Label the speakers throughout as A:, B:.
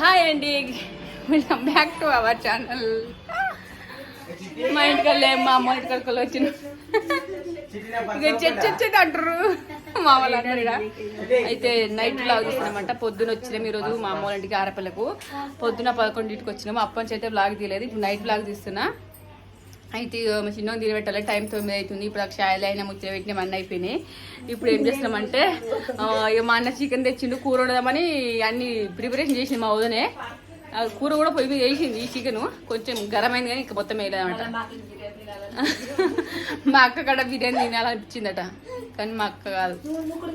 A: Hi అండి welcome back to our channel మా ఇంటికల్లే మా అమ్మ ఇంటికి వచ్చిన. ఇక చెట్ చెట్ అంటారు. మా వాళ్ళు అయితే నైట్ బ్లాగ్ తీసినామంట పొద్దున వచ్చినాం ఈరోజు మా అమ్మ వాళ్ళ ఇంటికి ఆరపల్లకు. పొద్దున పదకొండింటికి వచ్చినాము అప్పటి నుంచి అయితే బ్లాగ్ తీయలేదు. ఇప్పుడు నైట్ బ్లాగ్ తీస్తున్నా. అయితే ఇగో మా చిన్న తిని పెట్టాలి టైం తొమ్మిది అవుతుంది. ఇప్పుడు ఆ షాయలు అయినా ముచ్చట పెట్టిన అన్న అయిపోయినాయి. ఇప్పుడు ఏం చేస్తున్నామంటే ఇక మా అన్న చికెన్ తెచ్చిండు కూర వండదామని అన్ని ప్రిపరేషన్ చేసింది మా వదనే. కూర కూడా పొయ్యి మీద వేసింది ఈ చికెన్. కొంచెం గరమైంది కానీ ఇంకా మొత్తం వేయలేదన్నమాట. మా అక్క కడ బిర్యానీ తినాలనిపించిందట. కానీ మా అక్క కాదు.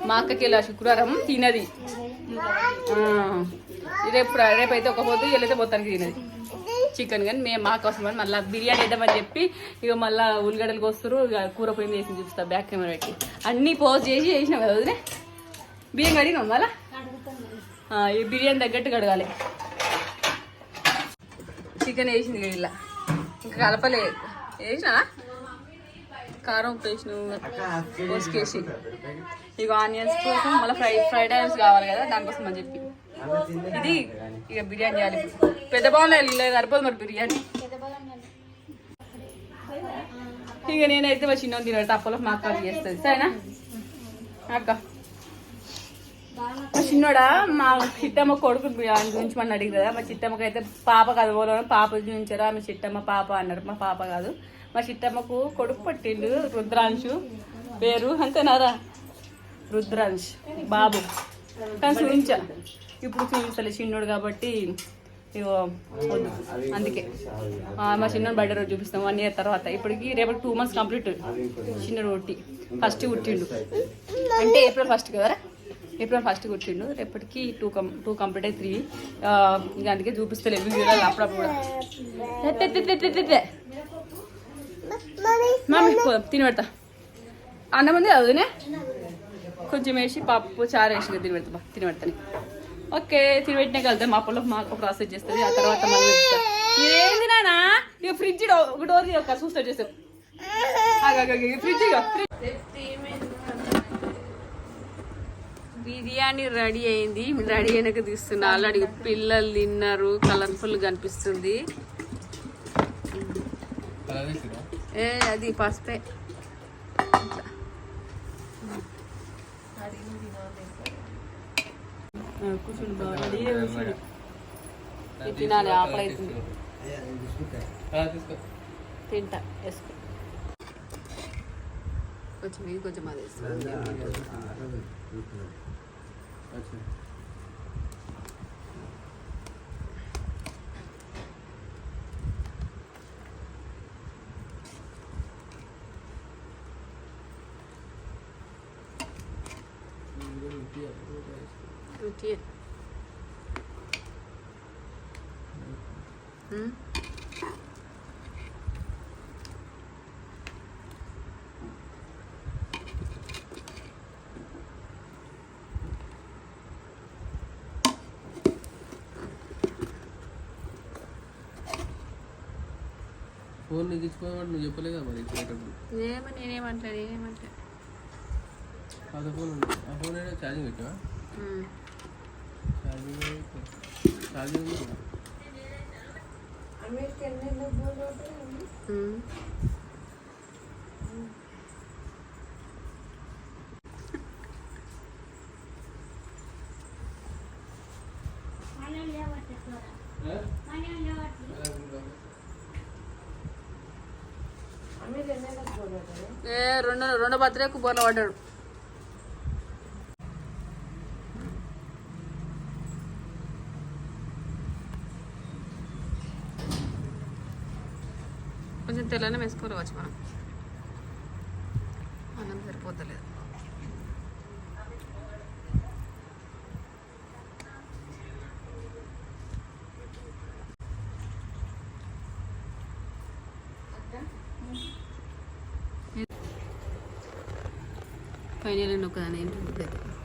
A: మా అక్కకి ఇలా శుక్రవారం తినది. రేపు రేపు అయితే ఒక పోతే వెళ్ళైతే మొత్తానికి తినది. చికెన్ కానీ మేము మాకోసం అని మళ్ళీ బిర్యానీ వేద్దామని చెప్పి ఇక మళ్ళీ ఉల్లిగడ్డలు కోస్తారు ఇక కూర పొయ్యి వేసి చూపిస్తా బ్యాక్ కెమెరా పెట్టి. అన్నీ పోస్ట్ చేసి చేసినాం కదా వదిలే బియ్యం కడిగినాం మళ్ళా? ఈ బిర్యానీ తగ్గట్టు కడగాలి. చికెన్ వేసింది ఇలా. ఇంకా కలపలే. వేసినా కారం ఉప్పు వేసిన పోసుకేసి ఇక ఆనియన్స్ కోసం మళ్ళీ ఫ్రై ఫ్రైడ్ ఆనియన్స్ కావాలి కదా దానికోసం అని చెప్పి. ఇది ఇక బిర్యానీ చేయాలి ఇప్పుడు. పెద్ద బాగుంది సరిపోదు మరి బిర్యానీ. ఇక నేనైతే మా చిన్న తినడు తప్పలో మా అక్క చేస్తుంది. సరేనా? అక్క. మా చిన్నోడా మా చిట్టమ్మ కొడుకు ఆయన గురించి మన అడిగి కదా మా చిట్టమ్మకి అయితే పాప కాదు పోలో పాప చూపించారా మా చిట్టమ్మ పాప అన్నారు మా పాప కాదు. మా చిట్టమ్మకు కొడుకు పట్టిండు రుద్రాంశు. పేరు అంతేనారా? రుద్రాంశ్ బాబు. కానీ చూపించా. ఇప్పుడు చూపించలే చిన్నోడు కాబట్టి ఇగో వద్దు. అందుకే. మా చిన్నోడు బర్త్డే రోజు చూపిస్తాం వన్ ఇయర్ తర్వాత. ఇప్పటికి రేపటి టూ మంత్స్ కంప్లీట్ చిన్నోడు పుట్టి ఫస్ట్ పుట్టిండు అంటే ఏప్రిల్ ఫస్ట్ కదరా ఏప్రిల్ ఫస్ట్ పుట్టిండు రేపటికి టూ కం టూ కంప్లీట్ అయ్యి త్రీ ఇక అందుకే చూపిస్తలేదు వీడియోలో అప్పుడప్పుడు. మమ్మీ తిని పెడతా. అన్నం ఉంది అదునే కొంచెం వేసి పప్పు చారు వేసి తిని పెడతా తిని పెడతాను ఓకే తిని పెట్టినా వెళ్తాం మా పొలం మా అక్క ప్రాసెస్ చేస్తుంది ఆ తర్వాత మళ్ళీ నానా ఇక ఫ్రిడ్జ్ ఒక డోర్ ఒక చూస్తా చేసాం ఫ్రిడ్జ్ బిర్యానీ రెడీ అయింది. రెడీ అయినాక తీస్తున్నా. ఆల్రెడీ పిల్లలు తిన్నారు కలర్ఫుల్ కనిపిస్తుంది. ఏ అది పసుపే. కూర్చోండి బాగా కూర్చోండి. తినాలి ఆకలి అవుతుంది తింటా వేసుకో కొంచెం ఇది కొంచెం అది వేసుకో. రుచి Hmm?
B: ఫోన్ నీకు ఇచ్చిపోయాడు నువ్వు చెప్పలేదా మరి ఇచ్చేటప్పుడు?
A: ఏమో నేనేమంటాను నేనేమంటా
B: పాత ఫోన్ ఉంది. ఆ ఫోన్ అయినా ఛార్జింగ్ పెట్టావా ఛార్జింగ్ ఛార్జింగ్ ఉంది కదా. ఏ?
A: ఏ రెండో రెండో బర్త్డేకు బోర్ల పడ్డాడు కొంచెం వేసుకోవచ్చు మనం. అన్నం సరిపోతలేదు. ఫైనల్ ఒకదాని ఏంటి? ఉంటుంది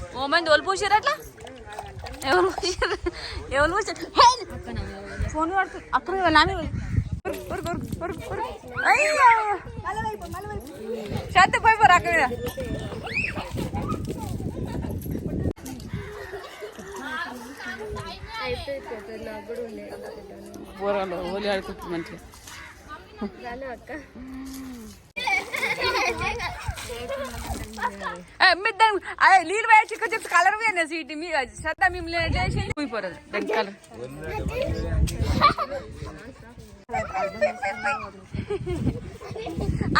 A: ఓమైంది ఎవరు పూసారు అట్లా ఎవరు పూసారు ఎవరు పూసారు ఫోన్ పడుతుంది అక్కడ నాని అయ్యో శాంతి పోయిపోరు అక్క మీద పోరాలు ఓలి ఆడుకుంటుంది మంచిగా మిద్దం అదే నీళ్ళు వేయ చిక్క చిక్క కలర్ వేయండి సీట్ మీ శ్రద్ధ మిమ్మల్ని చేసి పోయిపోరదు దాని కలర్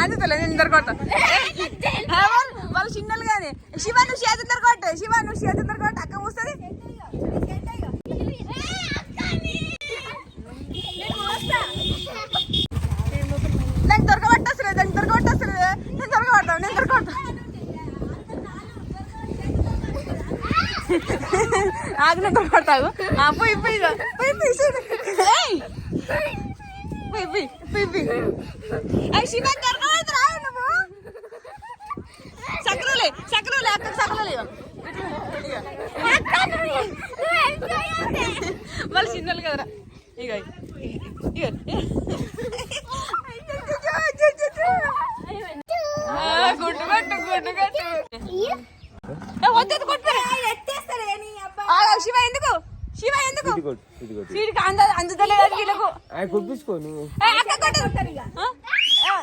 A: అందుతలే నేను ఇద్దరు కొడతా. వాళ్ళు- చిన్నలు కానీ శివ నువ్వు చేతున్నారు కొట్టు శివ నువ్వు చేతున్నారు కొట్టు అక్క వస్తుంది నేను దొరకబట్టేస్తలేదు నేను దొరకబట్టేస్తలేదు నేను దొరకబడతాను నేను దొరకబడతా ఆగు నేను దొరకబడతావు ఆ, పోయి పోయి ఇక. పోయి పోయి చూడు. ఏయ్! పోయి పోయి పోయి పోయి అయ్యి శివ దొరకబడతారా నువ్వు సక్రులే సక్రులే అక్క సక్రులే వాళ్ళు చిన్నలు కదరా ఇక ఇక గుడ్డు కట్టు గుడ్డు కట్టు వద్దు కొట్టు శివ ఎందుకు శివ ఎందుకు వీడికి అంద అందుతలేదు వీళ్ళకు
C: ఆయన కుట్టించుకో నువ్వు.
A: ఏ, అక్క కొట్టు. ఆ? ఆ.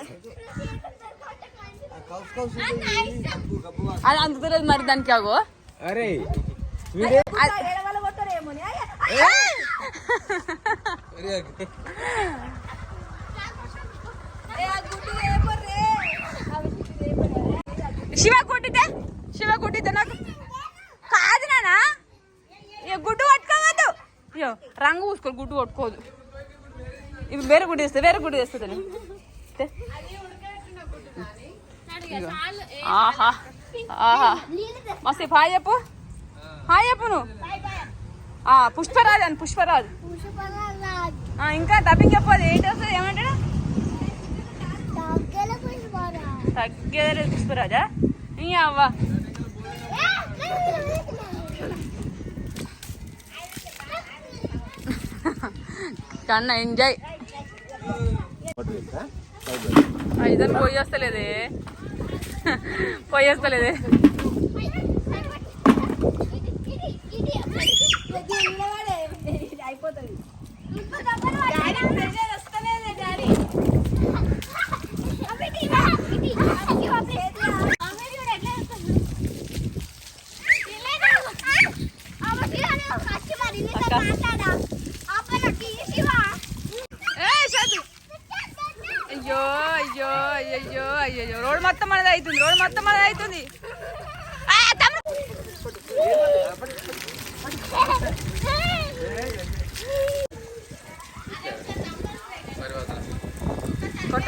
A: అది అందుతలేదు మరి దానికి ఆగో.
C: అరే
A: శివ కొట్టితే? శివ కొట్టితే నాకు కాదు నానా. గుడ్డు పట్టుకోవద్దు. అయ్యో రంగు పూసుకో గుడ్డు కొట్టుకోదు ఇవి వేరే గుడ్డు చేస్తే వేరే గుడ్డు తెస్తుంది ఆహా ఆహా. మస్తు హాయ్ చెప్పు. హాయ్ చెప్పు నువ్వు. పుష్పరాజ్ పుష్పరాజు అని పుష్పరాజు. ఇంకా ఇంకా డబ్బింగ్ చెప్పదు ఏంటి వస్తుంది ఏమంటాడు? తగ్గేది పుష్పరాజా? ఇంకా అవ్వ. కన్నా ఎంజాయ్ ఐదని పోయి వస్తలేదే. పోయి వస్తలేదే.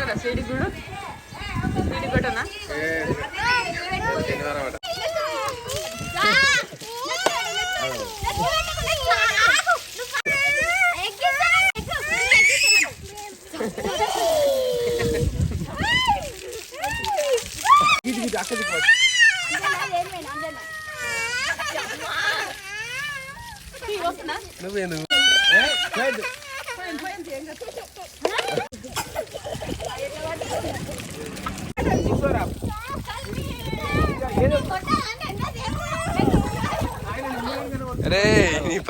A: కొట్టరా సీడి గుడు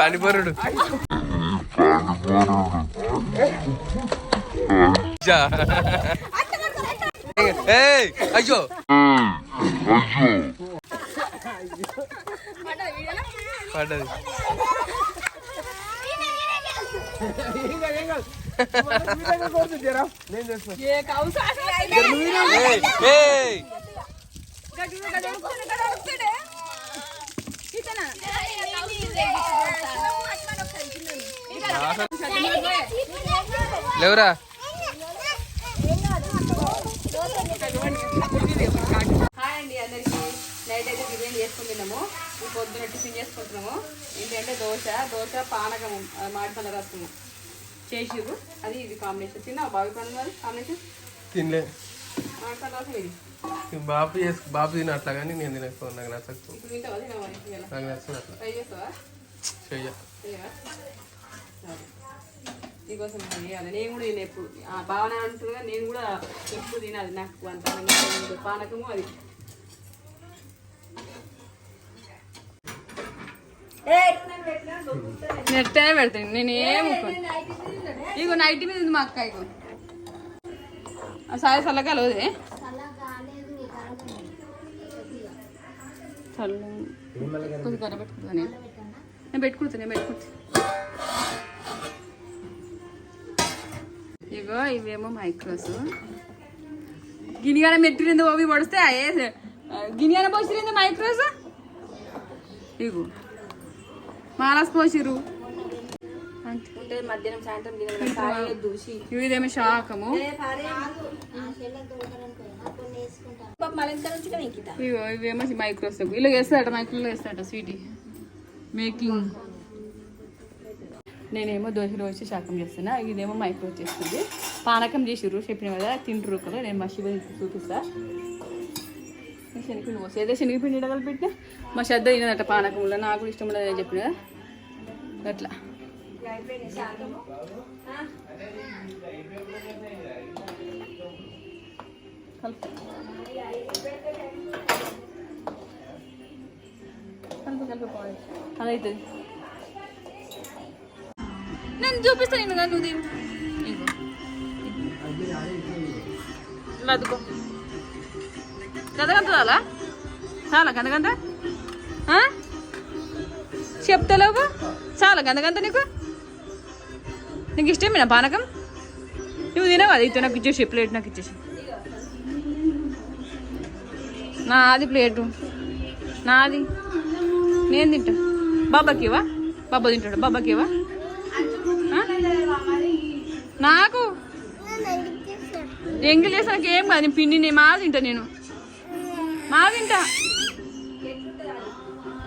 B: పనిపరుడు అయ్యో పడ్డది
C: నేను
B: లేవురా.
A: హాయ్ అండి అందరికి. నైట్ అయితే బిర్యానీ చేసుకుంటున్నాము ఈ పొద్దున టిఫిన్ చేసుకుంటున్నాము. ఏంటంటే దోశ దోశ పానకము ఆ, మామిడిపళ్ళ రసము చేసిర్రు. అది ఇది కాంబినేషన్ తిన్నా బావి పండు కాంబినేషన్
B: తినలే.
A: మామిడిపళ్ళ రసం ఇది.
B: బాబు చేసు బాబు తిన అట్లా కానీ నేను తినకపో నాకు నచ్చకపో
A: ఇప్పుడు తింటావా
B: నాకు నచ్చదు అట్లా.
A: చేస్తావా
B: చెయ్య.
A: నీకోసం చేయాలి నేను కూడా నేను ఎప్పుడు ఆ భావన అంటున్నా నేను కూడా ఎప్పుడు తినాలి నాకు అంత పానకము అది నెట్టే పెడతాను నేను ఏం ఇగో నైట్ మీద ఉంది మా అక్క ఇగో. ఆ సాయి చల్లగా లోదే. చల్ల కర్ర పెట్టుకుంటా నేను నేను పెట్టుకుంటా నేను పెట్టుకుంటా ఇగో ఇవేమో మైక్రోస్. గినిగాన మెట్టిరింది ఓవి పడిస్తే అయ్యే గినిగాన పోసిరింది మైక్రోస్? ఇగో మాలాస్ పోసిరు అంతే
D: మధ్యాహ్నం సాయంత్రం
A: ఇదేమో శాకము
D: పాప మళ్ళీ ఎంత నుంచి కదా ఇంకిత
A: ఇగో ఇవేమో మైక్రోస్ ఇలా వేస్తాడట మైక్రోలో వేస్తాడట స్వీటీ. మేకింగ్. నేనేమో దోశలు వచ్చి శాకం చేస్తున్నా ఇదేమో మైక్రో చేస్తుంది. పానకం చేసిర్రు చెప్పిన కదా తింటారు కదా నేను మా శివ చూపిస్తా. శనగపిండి పోసి. ఏదో శనగపిండి ఇడగలు పెట్టినా మా శ్రద్ధ తినదట పానకంలో. నాకు ఇష్టం ఉండదు అని చెప్పిన. కదా అట్లా కలుపు కలుపు కలుపు పోవాలి అదైతుంది నేను చూపిస్తాను నేను కానీ నువ్వు తిను ఇగో ఇలా చాలా చాలా గందగంత చెప్తలేవు? చాలా గందగంత నీకు? నీకు ఇష్టమేనా పానకం? నువ్వు తినవా? అది నాకు ఇచ్చేసి ప్లేట్ నాకు ఇచ్చేసి. నాది ప్లేటు. నాది. నేను తింటా. బాబాకివా? బాబా తింటాడు. బాబాకివా? నాకు? ఎంగిల్ చేసిన ఏం కాదు. నేను పిండి నేను మా తింటా నేను. మా తింటా.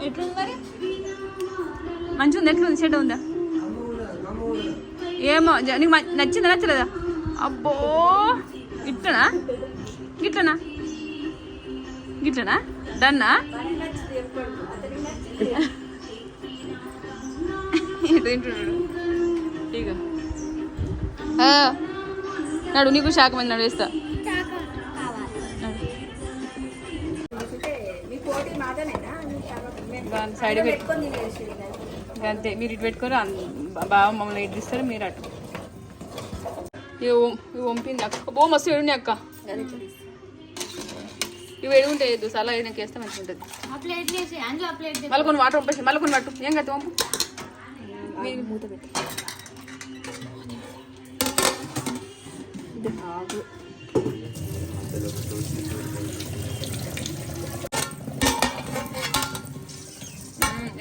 A: ఎట్లుంది మరి? మంచిగా ఉంది ఎట్లుంది? చెడ్డ ఉందా? ఏమో. నీకు నచ్చిందా? నచ్చలేదా? అబ్బో! ఇట్లనా? ఇట్లనా? గిట్లనా డన్నా ఇటు తింటున్నాడు ఇక ఆ, నడు నీకు శాఖ మంది నడు వేస్తా నడు.
D: మీ పోటీ మాతనేనా
A: దాని సైడ్ పెట్టు
D: పెట్టుకొని తినేసి
A: ఇక అంతే మీరు ఇటు పెట్టుకొని అన్- బాగా మమ్మల్ని ఇటు తీస్తారు మీరు అటు ఇవి వం- ఇవి వంపింది అక్క బో మస్తు ఏడుంది అక్క ఇవి ఏడు ఉంటాయి దోశ అలా నాకు వేస్తే మంచిగా ఉంటుంది. మళ్ళీ కొన్ని వాటర్ పంపేసి మళ్ళీ కొన్ని పట్టు ఏం కదా మీరు
D: మూత పెట్టి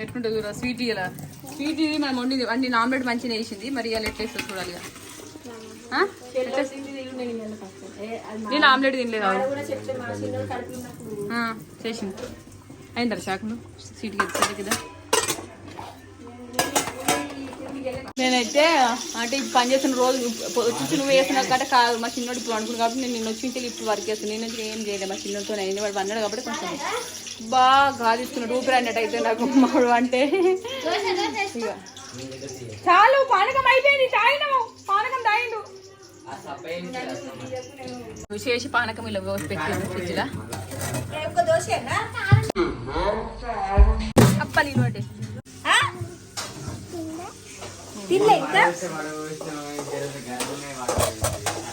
A: ఎట్లుంటుంది చూడ స్వీట్ ఇలా. స్వీట్ ఇది మనం వండింది వండి ఆమ్లెట్ మంచిగా వేసింది. మరి ఇలా ఎట్లా వేస్తుంది చూడాలి ఇక. నేను ఆమ్లెట్ తినలేదు చేసింది అయిందా శాఖలు సీట్కి ఎత్తాడు కదా నేనైతే అంటే ఇప్పుడు పని చేస్తున్న రోజు వచ్చి నువ్వు వేస్తున్నావు కాబట్టి కాదు. మా చిన్నోడు ఇప్పుడు అనుకున్నాడు కాబట్టి నేను నిన్న వచ్చి ఇంటికి ఇప్పుడు వర్క్ చేస్తాను నేను ఏం చేయలేదు మా చిన్నతో అయింది. వాడు అన్నాడు కాబట్టి కొంచెం బాగా గాదిస్తున్నాడు ఊపిరి అన్నట్టు అయితే నాకు మాడు అంటే. చాలు పానకం అయిపోయింది. తాగినాము పానకం తాగిండు. చేసి పానకం ఇలా పోసి పెట్టాను అప్ప నీళ్ళు
D: తినలే ఇంకా?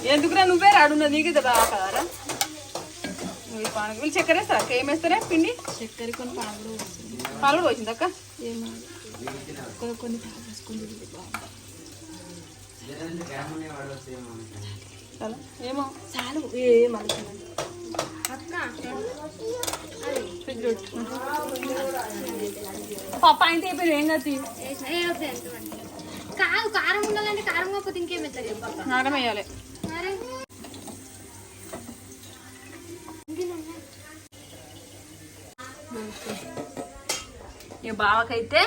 A: ఎందుకురా నువ్వే రాడున్నది? నీకు కదా ఈ పానకం వీళ్ళు చక్కెర వేస్తారా? అక్క ఏం వేస్తారా పిండి?
D: చక్కెర కొన్ని పాలు
A: పాలు కూడా అక్క?
D: కొన్ని కొన్ని
A: చాలా. ఏమో.
D: చాలు.
A: పప్పు ఆయన అయిపోయింది ఏం కాదు
E: కాదు కారం ఉండాలంటే కారం కాకపోతే ఇంకేం పెట్టాలి
A: నాటం వేయాలి. బావకైతే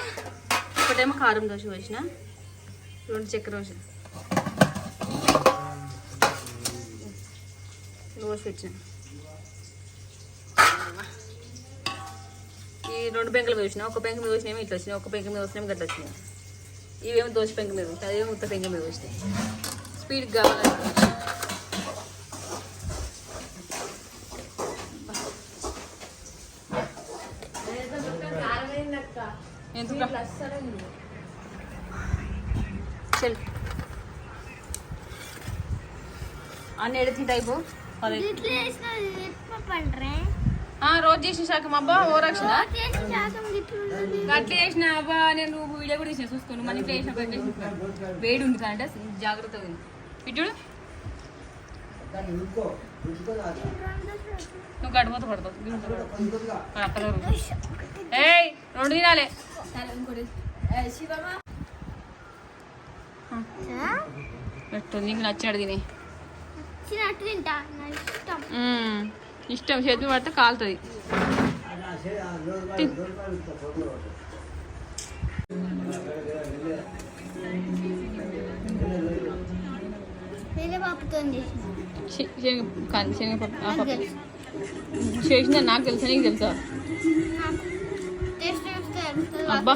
A: ఒకటేమో కారం దోశ పోసిన రెండు చక్కెర దోశ దోశ వచ్చిన ఈ రెండు పెంకులు మీద వచ్చినాయి ఒక పెంక మీద వచ్చినేమో ఇట్లా వచ్చినాయి ఒక పెంక మీద వచ్చినేమో గట్ల వచ్చినాయి ఇవేమో దోశ పెంక మీద వచ్చినాయి అదేమో ఉత్త పెంక మీద వచ్చినాయి స్పీడ్ కావాలంటే ఎందుకు చల్ అన్ని ఎడ తింటాయిపో రోజు చేసిన మా అబ్బా ఓ
E: ఓరక్షణ
A: అట్లా చేసిన అబ్బా నేను నువ్వు వీడియో కూడా చేసిన చూసుకోను. మన ఇంట్లో చేసిన వేడి ఉంది కంటే జాగ్రత్త ఉంది ఇటు నువ్వు గడిపోతూ పడతావు ఏ రెండు తినాలే. ఎట్టుంది నీకు నచ్చాడు తినే.
E: చిన్నట్టు తింటా. నా ఇష్టం.
A: ఇష్టం. చేతి పడితే కాలుతుంది.
E: చేసిన.
A: శనగపప్పు ఆ
E: నాకు. తెలుసు.
A: నాకు తెలుసా? అబ్బా.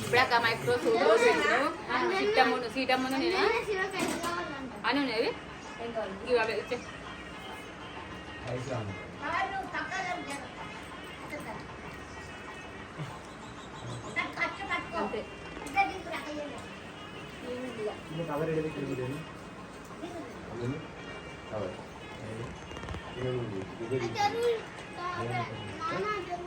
A: ఇప్పుడు మైక్రో దోశ సీటమ్మ సీటమ్మ నేను అని ఉన్నాయి ఇవి అవి ఇచ్చే. 妈
E: 妈给我的